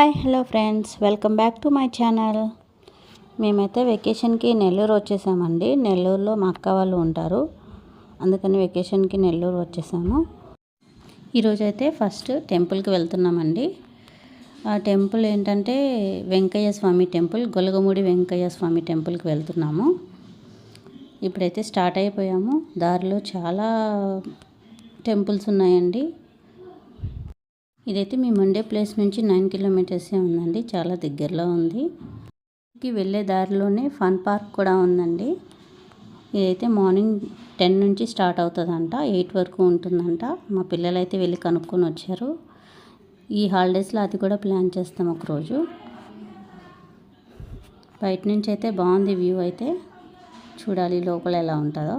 Hi hello friends. Welcome back to my channel. మేమైతే వెకేషన్కి నెల్లూరు వచ్చేసామండి. నెల్లూరులో మా అక్క వాళ్ళు ఉంటారు. అందుకని వెకేషన్కి నెల్లూరు వచ్చేసాము. ఈరోజు అయితే ఫస్ట్ టెంపుల్కి వెళ్తున్నామండి. ఆ టెంపుల్ ఏంటంటే వెంకయ్య స్వామి టెంపుల్ గొలగముడి వెంకయ్య స్వామి టెంపుల్కి వెళ్తున్నాము. ఇప్పుడైతే స్టార్ట్ అయిపోయాము. దారిలో చాలా టెంపుల్స్ ఉన్నాయండి. ఇదైతే మేము ఉండే ప్లేస్ నుంచి నైన్ కిలోమీటర్సే ఉందండి. చాలా దగ్గరలో ఉంది. కి వెళ్ళే దారిలోనే ఫన్ పార్క్ కూడా ఉందండి. ఇదైతే మార్నింగ్ టెన్ నుంచి స్టార్ట్ అవుతుందంట. ఎయిట్ వరకు ఉంటుందంట. మా పిల్లలు అయితే వెళ్ళి కనుక్కొని వచ్చారు. ఈ హాలిడేస్లో అది కూడా ప్లాన్ చేస్తాం ఒకరోజు. బయట నుంచి అయితే బాగుంది వ్యూ అయితే. చూడాలి లోపల ఎలా ఉంటుందో.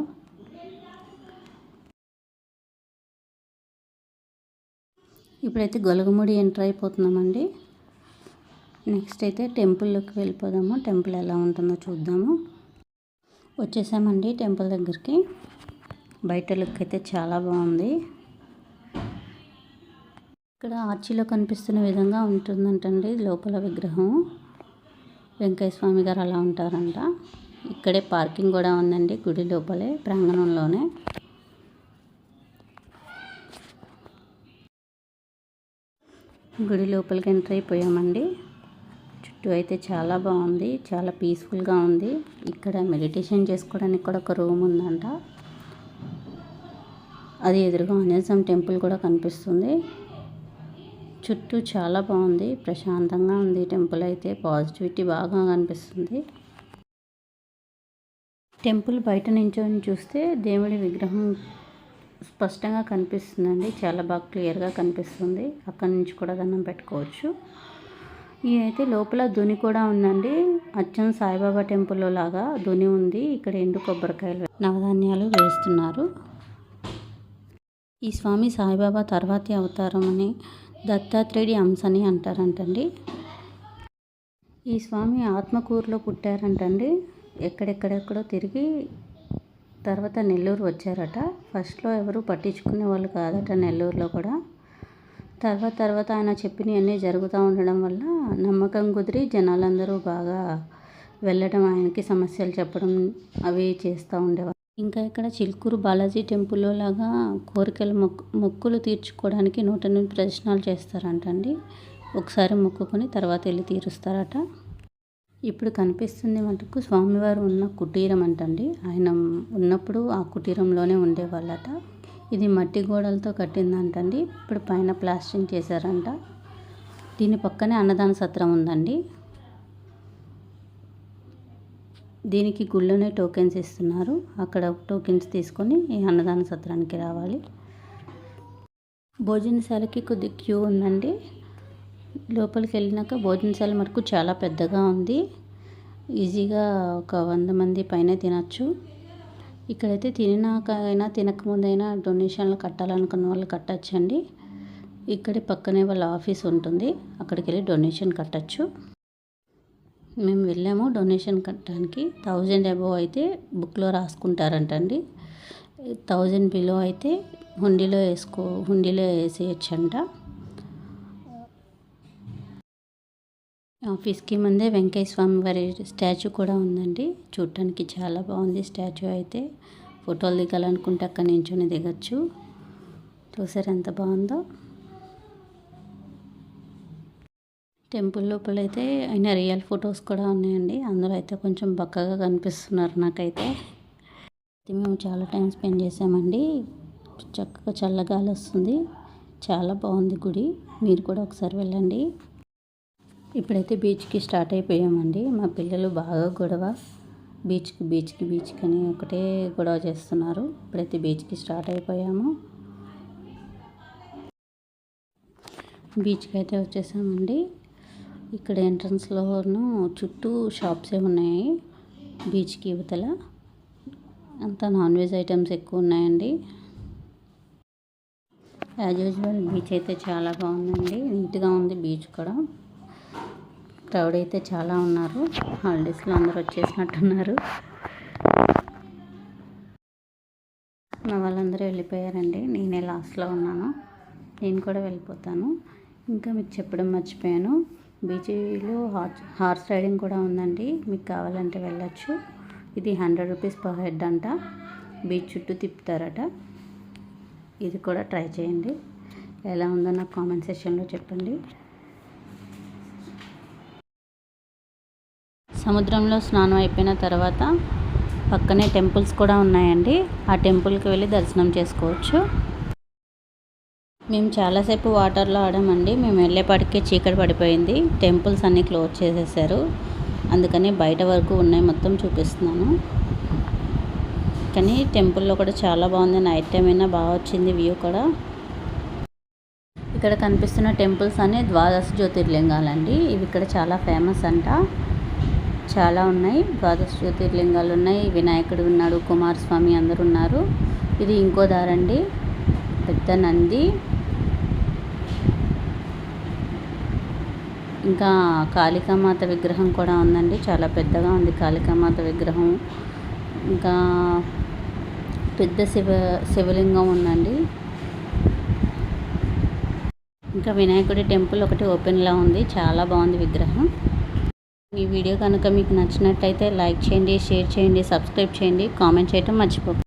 ఇప్పుడైతే గొలగముడి ఎంటర్ అయిపోతున్నామండి. నెక్స్ట్ అయితే టెంపుల్లోకి వెళ్ళిపోదాము. టెంపుల్ ఎలా ఉంటుందో చూద్దాము. వచ్చేసామండి టెంపుల్ దగ్గరికి. బయట లుక్ అయితే చాలా బాగుంది. ఇక్కడ ఆర్చిలో కనిపిస్తున్న విధంగా ఉంటుందంటండి లోపల విగ్రహం. వెంకయ్య స్వామి గారు అలా ఉంటారంట. ఇక్కడే పార్కింగ్ కూడా ఉందండి గుడి లోపలే ప్రాంగణంలోనే. గుడి లోపలికి ఎంటర్ అయిపోయామండి. చుట్టూ అయితే చాలా బాగుంది చాలా పీస్ఫుల్గా ఉంది. ఇక్కడ మెడిటేషన్ చేసుకోవడానికి కూడా ఒక రూమ్ ఉందంట. అది ఎదురుగా ఆంజనేయం టెంపుల్ కూడా కనిపిస్తుంది. చుట్టూ చాలా బాగుంది ప్రశాంతంగా ఉంది టెంపుల్ అయితే. పాజిటివిటీ బాగా కనిపిస్తుంది. టెంపుల్ బయట నించొని చూస్తే దేవుడి విగ్రహం స్పష్టంగా కనిపిస్తుందండి. చాలా బాగా క్లియర్గా కనిపిస్తుంది. అక్కడి నుంచి కూడా దండం పెట్టుకోవచ్చు. ఇదైతే లోపల దుని కూడా ఉందండి. అచ్చం సాయిబాబా టెంపుల్లో లాగా దుని ఉంది. ఇక్కడ ఎండు కొబ్బరికాయలు నవధాన్యాలు వేస్తున్నారు. ఈ స్వామి సాయిబాబా తర్వాతి అవతారం అని దత్తాత్రేయుడి అంశ అని అంటారంటండి. ఈ స్వామి ఆత్మకూరులో పుట్టారంటండి. ఎక్కడెక్కడెక్కడో తిరిగి తర్వాత నెల్లూరు వచ్చారట. ఫస్ట్లో ఎవరు పట్టించుకునే వాళ్ళు కాదట నెల్లూరులో కూడా. తర్వాత తర్వాత ఆయన చెప్పినవన్నీ జరుగుతూ ఉండడం వల్ల నమ్మకం కుదిరి జనాలందరూ బాగా వెళ్ళడం ఆయనకి సమస్యలు చెప్పడం అవి చేస్తూ ఉండేవారు. ఇంకా ఇక్కడ చిలుకూరు బాలాజీ టెంపుల్లో లాగా కోరికలు మొక్కు మొక్కులు తీర్చుకోవడానికి నూట ఎనిమిది ప్రదర్శనలు చేస్తారంటండి. ఒకసారి మొక్కుకొని తర్వాత వెళ్ళి తీరుస్తారట. ఇప్పుడు కనిపిస్తుంది మటుకు స్వామివారు ఉన్న కుటీరం అంటండి. ఆయన ఉన్నప్పుడు ఆ కుటీరంలోనే ఉండేవాళ్ళట. ఇది మట్టి గోడలతో కట్టిందంటండి. ఇప్పుడు పైన ప్లాస్టింగ్ చేశారంట. దీని పక్కనే అన్నదాన సత్రం ఉందండి. దీనికి గుళ్ళోనే టోకెన్స్ ఇస్తున్నారు. అక్కడ టోకెన్స్ తీసుకొని ఈ అన్నదాన సత్రానికి రావాలి. భోజనశాలకి కొద్ది క్యూ ఉందండి. లోపలికి వెళ్ళినాక భోజనశాల మటుకు చాలా పెద్దగా ఉంది. ఈజీగా ఒక వంద మంది పైన తినచ్చు. ఇక్కడైతే తినాక అయినా తినకముందైనా డొనేషన్లు కట్టాలనుకున్న వాళ్ళు కట్టచ్చండి. ఇక్కడే పక్కనే వాళ్ళ ఆఫీస్ ఉంటుంది. అక్కడికి వెళ్ళి డొనేషన్ కట్టచ్చు. మేము వెళ్ళాము డొనేషన్ కట్టడానికి. థౌజండ్ అబోవ్ అయితే బుక్లో రాసుకుంటారంటండి. థౌజండ్ బిలో అయితే హుండీలో వేసుకో హుండీలో వేసేయచ్చంట. ఆఫీస్కి ముందే వెంకయ్య స్వామి వారి స్టాచ్యూ కూడా ఉందండి. చూడటానికి చాలా బాగుంది స్టాచ్యూ అయితే. ఫోటోలు దిగాలనుకుంటే అక్కడ నించొని దిగచ్చు. చూసారు ఎంత బాగుందో? టెంపుల్ లోపల అయితే ఆయన రియల్ ఫొటోస్ కూడా ఉన్నాయండి. అందులో అయితే కొంచెం బక్కగా కనిపిస్తున్నారు నాకైతే. మేము చాలా టైం స్పెండ్ చేసామండి. చక్కగా చల్లగాలి వస్తుంది. చాలా బాగుంది గుడి. మీరు కూడా ఒకసారి వెళ్ళండి. ఇప్పుడైతే బీచ్కి స్టార్ట్ అయిపోయామండి. మా పిల్లలు బాగా గొడవ. బీచ్కి బీచ్కి బీచ్కి అని ఒకటే గొడవ చేస్తున్నారు. ఇప్పుడైతే బీచ్కి స్టార్ట్ అయిపోయాము. బీచ్కి అయితే వచ్చేసామండి. ఇక్కడ ఎంట్రన్స్లోను చుట్టూ షాప్సే ఉన్నాయి. బీచ్కి యువతల అంతా నాన్ వెజ్ ఐటమ్స్ ఎక్కువ ఉన్నాయండి. యాజ్ యూజువల్ బీచ్ అయితే చాలా బాగుందండి. నీట్గా ఉంది బీచ్ కూడా. క్రౌడ్ అయితే చాలా ఉన్నారు. హాలిడేస్లో అందరూ వచ్చేసినట్టున్నారు. మా వాళ్ళందరూ వెళ్ళిపోయారండి. నేనే లాస్ట్లో ఉన్నాను. నేను కూడా వెళ్ళిపోతాను. ఇంకా మీకు చెప్పడం మర్చిపోయాను. బీచ్లో హార్స్ హార్స్ రైడింగ్ కూడా ఉందండి. మీకు కావాలంటే వెళ్ళచ్చు. ఇది హండ్రెడ్ రూపీస్ పర్ హెడ్ అంట. బీచ్ చుట్టూ తిప్పుతారట. ఇది కూడా ట్రై చేయండి. ఎలా ఉందో నాకు కామెంట్ సెక్షన్లో చెప్పండి. సముద్రంలో స్నానం అయిపోయిన తర్వాత పక్కనే టెంపుల్స్ కూడా ఉన్నాయండి. ఆ టెంపుల్కి వెళ్ళి దర్శనం చేసుకోవచ్చు. మేము చాలాసేపు వాటర్లో ఆడామండి. మేము వెళ్ళేపాటికే చీకటి పడిపోయింది. టెంపుల్స్ అన్నీ క్లోజ్ చేసేసారు. అందుకని బయట వరకు ఉన్నాయి మొత్తం చూపిస్తున్నాను. కానీ టెంపుల్లో కూడా చాలా బాగుంది. నైట్ టైం అయినా బాగా వచ్చింది వ్యూ కూడా. ఇక్కడ కనిపిస్తున్న టెంపుల్స్ అనే ద్వాదశ జ్యోతిర్లింగాలండి. ఇవి ఇక్కడ చాలా ఫేమస్ అంట. చాలా ఉన్నాయి. ద్వాదశ జ్యోతిర్లింగాలు ఉన్నాయి. వినాయకుడు ఉన్నాడు కుమారస్వామి అందరు ఉన్నారు. ఇది ఇంకో దారండి. పెద్ద నంది. ఇంకా కాళికామాత విగ్రహం కూడా ఉందండి. చాలా పెద్దగా ఉంది కాళికామాత విగ్రహం. ఇంకా పెద్ద శివ శివలింగం ఉందండి. ఇంకా వినాయకుడి టెంపుల్ ఒకటి ఓపెన్లో ఉంది. చాలా బాగుంది విగ్రహం. ఈ వీడియో కనుక మీకు నచ్చినట్టయితే లైక్ చేయండి షేర్ చేయండి సబ్స్క్రైబ్ చేయండి కామెంట్ చేయటం మర్చిపోకండి